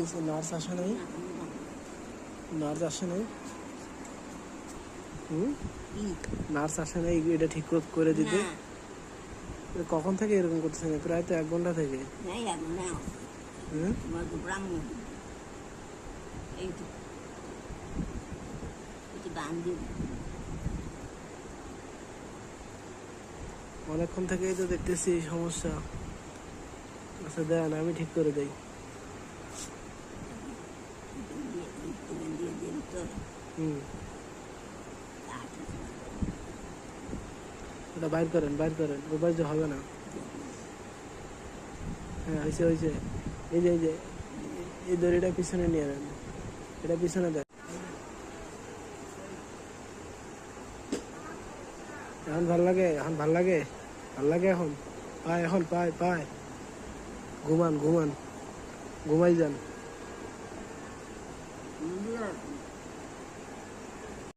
কিছু নার্স আসে নাই? নার্স আসে নাই? হুম? নার্স আসে নাই এটা ঠিক করে- দিতে। কখন থেকে এরকম করতেছেন প্রায় তো এক ঘণ্টা থেকে। অনেকক্ষণ থেকেই তো দেখতেছি সমস্যা। আচ্ছা দেন আমি ঠিক করে দেই দিয়ে দিয়ে দিয়ে দিয়ে তো হুম তা ঠিক না। ওটা বাইর করেন বাইর করেন। ও বাইর হবে না। হ্যাঁ হয়েছে হয়েছে এই যে এই যে, এই দড়িটা পিছনে নিয়ে নেন এটা পিছনে দেন। এখন ভালো লাগে? এখন ভালো লাগে? ভালো লাগে এখন? পায় এখন পায় পায়। ঘুমান ঘুমান। ঘুমাই যান।